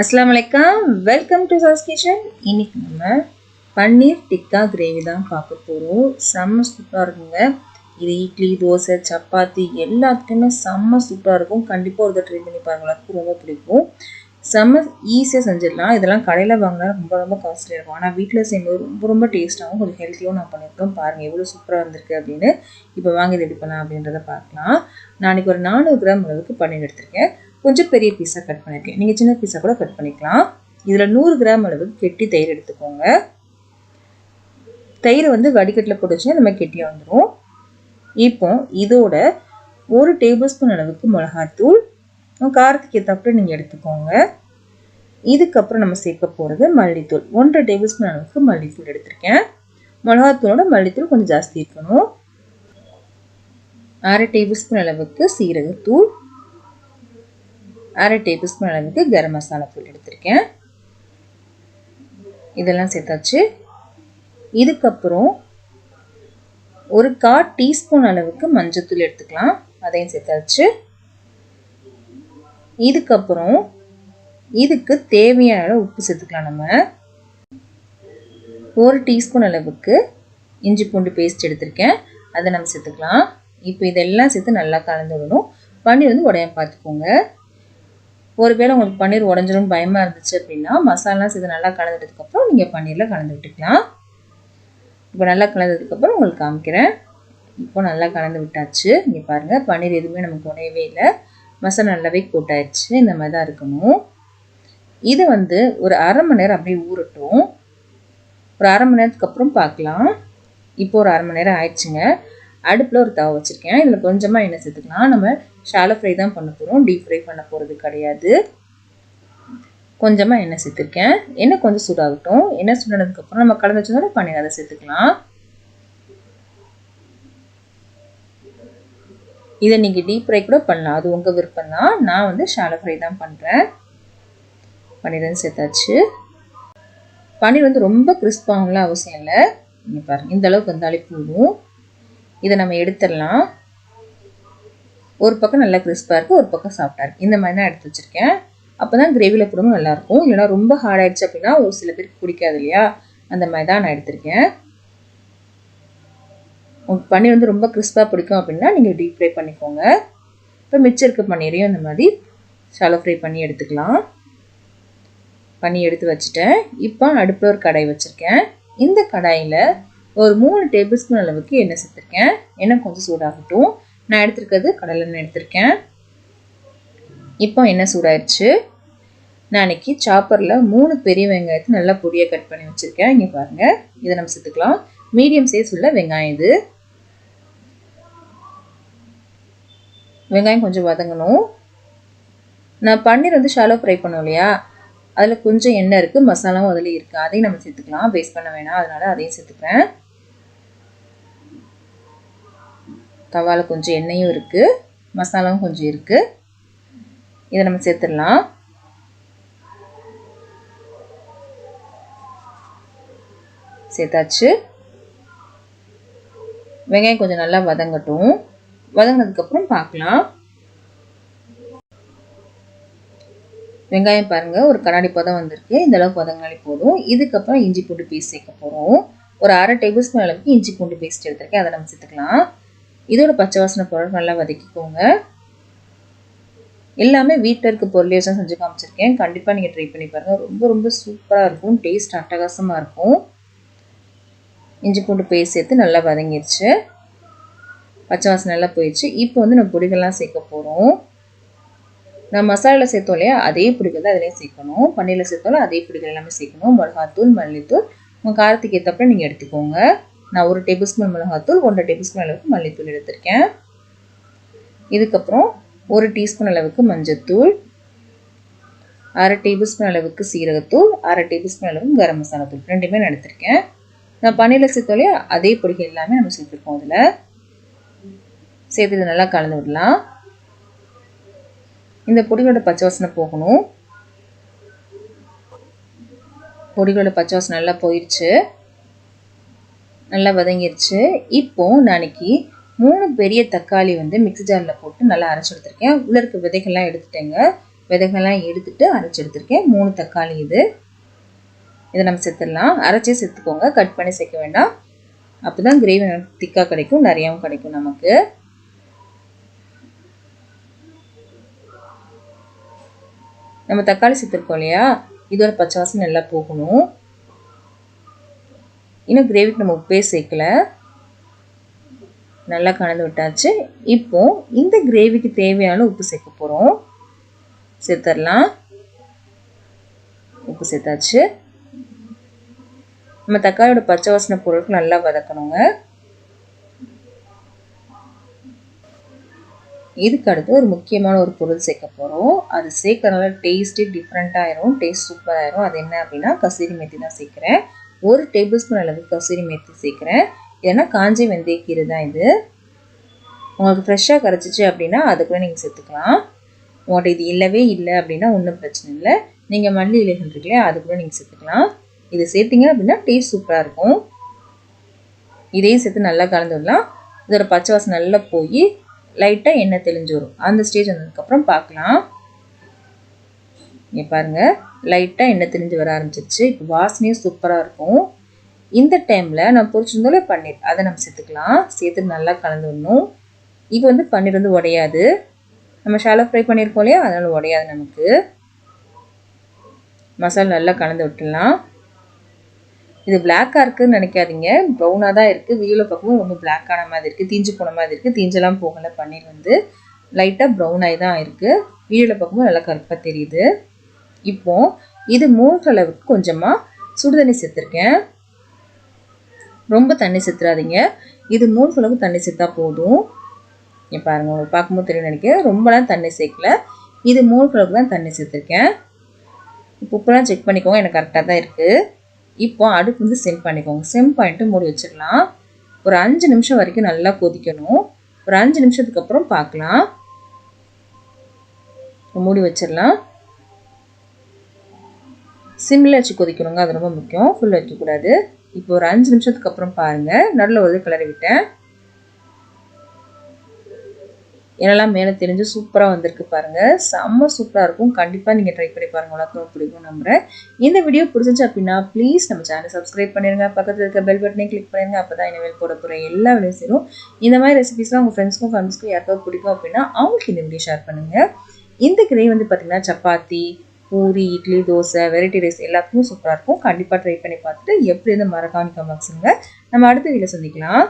அஸ்லாம் வலைக்கம் welcome to sauce kitchen இன்னைக்கு நம்ம பன்னீர் டிக்கா கிரேவி தான் பார்க்க போகிறோம் செம்ம சூப்பராக இருக்குங்க. இது இட்லி தோசை சப்பாத்தி எல்லாத்துக்குமே செம்ம சூப்பராக இருக்கும். கண்டிப்பாக ஒரு ட்ரை பண்ணி பாருங்க எல்லாத்துக்கும் ரொம்ப பிடிக்கும். செம்ம ஈஸியாக செஞ்சிடலாம். இதெல்லாம் கடையில் வாங்கினா ரொம்ப ரொம்ப காஸ்ட்லியாக இருக்கும். ஆனால் வீட்டில் செய்யும்போது ரொம்ப ரொம்ப டேஸ்ட்டாகவும் கொஞ்சம் ஹெல்த்தியாகவும் நான் பண்ணியிருக்கேன். பாருங்கள் எவ்வளோ சூப்பராக வந்திருக்கு அப்படின்னு. இப்போ வாங்கி இது எப்படி பண்ணலாம் அப்படின்றத பார்க்கலாம். நான் இன்றைக்கி ஒரு நானூறு கிராம் அளவுக்கு பன்னீர் எடுத்திருக்கேன். கொஞ்சம் பெரிய பீஸாக கட் பண்ணியிருக்கேன் நீங்கள் சின்ன பீஸாக கூட கட் பண்ணிக்கலாம். இதில் நூறு கிராம் அளவுக்கு கெட்டி தயிர் எடுத்துக்கோங்க. தயிரை வந்து வடிகட்டில் போட்டு நம்ம கெட்டியாக வந்துடும் இப்போ இதோட ஒரு டேபிள் ஸ்பூன் அளவுக்கு மிளகாத்தூள் காரத்துக்கு ஏற்றப்பட நீங்கள் எடுத்துக்கோங்க. இதுக்கப்புறம் நம்ம சேர்க்க போகிறது மல்லித்தூள். ஒன்றரை டேபிள் ஸ்பூன் அளவுக்கு மல்லித்தூள் எடுத்திருக்கேன். மிளகாத்தூளோட மல்லித்தூள் கொஞ்சம் ஜாஸ்தி இருக்கணும். அரை டேபிள் ஸ்பூன் அளவுக்கு சீரகத்தூள். அரை டேபிள் ஸ்பூன் அளவுக்கு கரம் மசாலா தூள் எடுத்திருக்கேன். இதெல்லாம் சேர்த்தாச்சு. இதுக்கப்புறம் ஒரு கா டீஸ்பூன் அளவுக்கு மஞ்சத்தூள் எடுத்துக்கலாம். அதையும் சேர்த்தாச்சு. இதுக்கப்புறம் இதுக்கு தேவையான உப்பு சேர்த்துக்கலாம் நம்ம. ஒரு டீஸ்பூன் அளவுக்கு இஞ்சி பூண்டு பேஸ்ட் எடுத்திருக்கேன். அதை நம்ம சேர்த்துக்கலாம். இப்போ இதெல்லாம் சேர்த்து நல்லா கலந்து விடணும். பன்னீர் வந்து உடையாம பார்த்துக்கோங்க. ஒருவேளை உங்களுக்கு பன்னீர் உடஞ்சிரும் பயமாக இருந்துச்சு அப்படின்னா மசாலா இது நல்லா கலந்துட்டதுக்கப்புறம் நீங்கள் பன்னீரில் கலந்து விட்டுக்கலாம். இப்போ நல்லா கலந்ததுக்கப்புறம் உங்களுக்கு காமிக்கிறேன். இப்போ நல்லா கலந்து விட்டாச்சு. இங்கே பாருங்கள் பன்னீர் எதுவுமே நமக்கு உடையவே இல்லை. மசாலா நல்லாவே கூட்டாயிடுச்சு இந்த மாதிரி தான் இருக்கணும். இது வந்து ஒரு அரை மணி நேரம் அப்படியே ஊறட்டும். ஒரு அரை மணி நேரத்துக்கு அப்புறம் பார்க்கலாம். இப்போ ஒரு அரை மணி நேரம் ஆயிடுச்சுங்க. அடுப்பில் ஒரு தவ வச்சுருக்கேன். இதில் கொஞ்சமாக எண்ணெய் சேர்த்துக்கலாம். நம்ம ஷாலோ ஃப்ரை தான் பண்ண போகிறோம் டீப் ஃப்ரை பண்ண போகிறது கிடையாது. கொஞ்சமாக எண்ணெய் சேர்த்துருக்கேன். எண்ணெய் கொஞ்சம் சூடாகட்டும். எண்ணெய் சூடானதுக்கப்புறம் நம்ம கலந்து வச்சதோட பன்னீர் அதை சேர்த்துக்கலாம். இதை நீங்கள் டீப் ஃப்ரை கூட பண்ணலாம். அது உங்கள் விருப்பம் தான். நான் வந்து ஷாலோ ஃப்ரை தான் பண்ணுறேன் பன்னீர் வந்து சேர்த்தாச்சு. பன்னீர் வந்து ரொம்ப கிறிஸ்பாகலாம் அவசியம் இல்லை. நீங்கள் பாருங்கள் இந்த அளவுக்கு வந்தாலே போதும். இதை நம்ம எடுத்துடலாம். ஒரு பக்கம் நல்லா கிறிஸ்பாக இருக்குது ஒரு பக்கம் சாஃப்டாக இருக்குது இந்த மாதிரி தான் எடுத்து வச்சுருக்கேன். அப்போ தான் கிரேவியில் போடணும் நல்லாயிருக்கும் இல்லைனா ரொம்ப ஹார்ட் ஆயிடுச்சு அப்படின்னா ஒரு சில பேருக்கு பிடிக்காது இல்லையா? அந்த மாதிரி தான் நான் எடுத்திருக்கேன். உங்களுக்கு பன்னீர் வந்து ரொம்ப கிறிஸ்பாக பிடிக்கும் அப்படின்னா நீங்கள் டீப் ஃப்ரை பண்ணிக்கோங்க. இப்போ மிச்சம் இருக்க பன்னீரையும் இந்த மாதிரி ஷாலோ ஃப்ரை பண்ணி எடுத்துக்கலாம். பண்ணி எடுத்து வச்சுட்டேன். இப்போ அடுப்பில் ஒரு கடாய் வச்சுருக்கேன். இந்த கடாயில் ஒரு மூணு டேபிள் ஸ்பூன் அளவுக்கு எண்ணெய் சேர்த்துருக்கேன். எண்ணெய் கொஞ்சம் சூடாகட்டும். நான் எடுத்திருக்கிறது கடலெண்ணெய் எடுத்திருக்கேன். இப்போ எண்ணெய் சூடாயிடுச்சு நான் இன்றைக்கி சாப்பரில் மூணு பெரிய வெங்காயத்தை நல்லா பொடியாக கட் பண்ணி வச்சுருக்கேன். இங்கே பாருங்கள் இதை நம்ம சேர்த்துக்கலாம். மீடியம் சைஸ் உள்ள வெங்காயம் இது. வெங்காயம் கொஞ்சம் வதங்கணும். நான் பன்னீர் வந்து ஷாலோ ஃப்ரை பண்ணோம் இல்லையா? அதில் கொஞ்சம் எண்ணெய் இருக்குது மசாலாவும் அதில் இருக்குது அதையும் நம்ம சேர்த்துக்கலாம். வேஸ்ட் பண்ண வேணாம். அதனால் அதையும் சேர்த்துக்கிறேன் தவாவில் கொஞ்சம் எண்ணெயும் இருக்குது மசாலாவும் கொஞ்சம் இருக்குது இதை நம்ம சேர்த்துடலாம். சேர்த்தாச்சு. வெங்காயம் கொஞ்சம் நல்லா வதங்கட்டும். வதங்கினதுக்கப்புறம் பார்க்கலாம். வெங்காயம் பாருங்கள் ஒரு கண்ணாடி பதம் வந்திருக்கு. இந்த அளவுக்கு வதங்கினாலே போதும். இதுக்கப்புறம் இஞ்சி பூண்டு பேஸ்ட் சேர்க்க போகிறோம் ஒரு அரை டேபிள் ஸ்பூன் அளவுக்கு இஞ்சி பூண்டு பேஸ்ட் எடுத்துருக்கேன். அதை நம்ம சேர்த்துக்கலாம். இதோட பச்சை வாசனை பொருள் நல்லா வதக்கிக்கோங்க. எல்லாமே வீட்டில் இருக்க பொருளே தான் செஞ்சு காமிச்சிருக்கேன். கண்டிப்பாக நீங்கள் ட்ரை பண்ணி பாருங்கள் ரொம்ப ரொம்ப சூப்பராக இருக்கும். டேஸ்ட் அட்டகாசமாக இருக்கும். இஞ்சி பூண்டு பேஸ்ட் சேர்த்து நல்லா வதங்கிடுச்சு பச்சை வாசனை நல்லா போயிடுச்சு. இப்போ வந்து நம்ம பொடிகள்லாம் சேர்க்க போகிறோம் நான் மசாலாவில் சேர்த்தோம் இல்லையா? அதே பிடிகள் தான் அதிலையும் சேர்க்கணும். பன்னீரில் சேர்த்தோம்ல அதே பிடிகள் எல்லாமே சேர்க்கணும். மிளகாத்தூள் மல்லித்தூள் உங்கள் காரத்துக்கு ஏற்றப்ப நீங்கள் எடுத்துக்கோங்க. நான் ஒரு டேபிள் ஸ்பூன் மிளகாத்தூள் ஒன்றரை டேபிள் ஸ்பூன் அளவுக்கு மல்லித்தூள் எடுத்திருக்கேன். இதுக்கப்புறம் ஒரு டீஸ்பூன் அளவுக்கு மஞ்சத்தூள் அரை டேபிள் ஸ்பூன் அளவுக்கு சீரகத்தூள் அரை டேபிள் ஸ்பூன் அளவுக்கு கரம் மசாலா தூள். ரெண்டுமே நான் எடுத்திருக்கேன். நான் பன்னீரில் சேர்த்தோலே அதே பொடிகள் எல்லாமே நம்ம சேர்த்துருக்கோம் அதில். சேர்த்து இதை நல்லா கலந்து விடலாம். இந்த பொடிகளோட பச்சை வாசனை போகணும். பொடிகளோட பச்சை வாசனை நல்லா போயிடுச்சு நல்லா வதங்கிருச்சு. இப்போ நாளைக்கு மூணு பெரிய தக்காளி வந்து மிக்ஸி ஜாரில் போட்டு நல்லா அரைச்சி எடுத்திருக்கேன். உள்ளே இருக்க விதைகள்லாம் எடுத்துட்டேங்க. விதைகள்லாம் எடுத்துட்டு அரைச்சி எடுத்திருக்கேன். மூணு தக்காளி இது. இதை நம்ம செத்துடலாம். அரைச்சே செத்துக்கோங்க. கட் பண்ணி சேர்க்க வேண்டாம். அப்போ தான் கிரேவி திக்காக கிடைக்கும். நிறையாவும் கிடைக்கும் நமக்கு. நம்ம தக்காளி சேர்த்துருக்கோம் இல்லையா? இதோட பச்சை வாசம் நல்லா போகணும். இன்னும் கிரேவிக்கு நம்ம உப்பே சேர்க்கல. நல்லா கலந்து விட்டாச்சு. இப்போ இந்த கிரேவிக்கு தேவையான உப்பு சேர்க்க போகிறோம் சேர்த்துடலாம் உப்பு சேர்த்தாச்சு. நம்ம தக்காளியோட பச்சை வாசனை பொருட்கள் நல்லா வதக்கணுங்க. இதுக்கு அடுத்து ஒரு முக்கியமான ஒரு பொருள் சேர்க்க போகிறோம் அது சேர்க்கறனால டேஸ்ட்டு டிஃப்ரெண்ட்டாகிடும் டேஸ்ட் சூப்பராகிடும் அது என்ன அப்படின்னா கசூரி மேத்தி தான் சேர்க்குறேன். ஒரு டேபிள் ஸ்பூன் அளவு கசூரி மேத்தி சேர்க்குறேன். ஏன்னா காஞ்சி வெந்தயக்கீரை தான் இது. உங்களுக்கு ஃப்ரெஷ்ஷாக கரைச்சிச்சு அப்படின்னா அது கூட நீங்கள் சேர்த்துக்கலாம். உங்கள்கிட்ட இது இல்லவே இல்லை அப்படின்னா ஒன்றும் பிரச்சனை இல்லை. நீங்கள் மல்லி இலைகள் இருக்குல்லையா அது கூட நீங்கள் சேர்த்துக்கலாம். இது சேர்த்திங்க அப்படின்னா டேஸ்ட் சூப்பராக இருக்கும். இதையும் சேர்த்து நல்லா கலந்து விடலாம். இதோட பச்சை வாசம் நல்லா போய் லைட்டாக எண்ணெய் தெளிஞ்சு வரும். அந்த ஸ்டேஜ் வந்ததுக்கப்புறம் பார்க்கலாம். இங்கே பாருங்கள் லைட்டாக எண்ணெய் தெரிஞ்சு வர ஆரம்பிச்சிருச்சு. இப்போ வாசனையும் சூப்பராக இருக்கும். இந்த டைமில் நான் பொரிச்சிருந்தோலே பன்னீர். அதை நம்ம சேர்த்துக்கலாம். சேர்த்து நல்லா கலந்து விடணும் இப்போ வந்து பன்னீர் வந்து உடையாது. நம்ம ஷாலோ ஃப்ரை பண்ணியிருக்கோம் இல்லையா? அதனால் உடையாது நமக்கு. மசாலா நல்லா கலந்து விட்டுடலாம். இது பிளாக்காக இருக்குதுன்னு நினைக்காதீங்க. ப்ரௌனாக தான் இருக்குது வீடியோவில் பார்க்கும்போது ரொம்ப பிளாக்கான மாதிரி இருக்குது தீஞ்சு போன மாதிரி இருக்குது தீஞ்செல்லாம் போகலை. பன்னீர் வந்து லைட்டாக ப்ரௌன் ஆகி தான் இருக்குது வீடியோவில் பார்க்கும்போது நல்லா கருப்பாக தெரியுது. இப்போது இது மூழ்கிற அளவுக்கு கொஞ்சமாக சுடு தண்ணி சேர்த்துருக்கேன். ரொம்ப தண்ணி சேர்த்துறாதீங்க இது மூழ்கிற அளவுக்கு தண்ணி சேர்த்தா போதும். இங்கே பாருங்கள் உங்களுக்கு பார்க்கும்போது தெரியும் நினைக்கிறேன். ரொம்பலாம் தண்ணி சேர்க்கல. இது மூழ்கிற அளவுக்கு தான் தண்ணி சேர்த்துருக்கேன். இப்போ உப்புலாம் செக் பண்ணிக்கோங்க எனக்கு கரெக்டாக தான் இருக்குது இப்போ அடுப்பு வந்து செம் பண்ணிக்கோங்க. செம் பண்ணிட்டு மூடி வச்சிடலாம். ஒரு அஞ்சு நிமிஷம் வரைக்கும் நல்லா கொதிக்கணும். ஒரு அஞ்சு நிமிஷத்துக்கு அப்புறம் பார்க்கலாம். மூடி வச்சிடலாம். சிம்மில் வச்சு கொதிக்கணுங்க அது ரொம்ப முக்கியம். ஃபுல் வைக்கக்கூடாது. இப்போ ஒரு அஞ்சு நிமிஷத்துக்கு அப்புறம் பாருங்கள் நடுவில் ஒரு கிளறி விட்டேன். என்னெல்லாம் மேலே தெரிஞ்சு சூப்பராக வந்திருக்கு பாருங்கள் செம்ம சூப்பராக இருக்கும். கண்டிப்பாக நீங்கள் ட்ரை பண்ணி பாருங்கள் உனக்கு பிடிக்கும் நம்புறேன். இந்த வீடியோ பிடிச்சிச்சு அப்படின்னா ப்ளீஸ் நம்ம சேனல் சப்ஸ்கிரைப் பண்ணிடுங்க பக்கத்தில் இருக்க பெல் பட்டனே கிளிக் பண்ணிடுங்க அப்போ தான் இனிமேல் போட போகிற எல்லா வீடியோ சேரும். இந்த மாதிரி ரெசிபிஸ்லாம் உங்கள் ஃப்ரெண்ட்ஸ்க்கும் ஃபேமிலிஸ்க்கும் யாருக்காவது பிடிக்கும் அப்படின்னா அவங்களுக்கு இந்த வீடியோ ஷேர் பண்ணுங்கள் இந்த கிரே வந்து பார்த்திங்கன்னா சப்பாத்தி பூரி இட்லி தோசை வெரைட்டி ரைஸ் எல்லாத்துக்கும் சூப்பராக இருக்கும். கண்டிப்பாக ட்ரை பண்ணி பார்த்துட்டு எப்படி இருந்து மறக்காம கமெண்ட்ஸுங்க நம்ம அடுத்த வீடியோ சந்திக்கலாம்.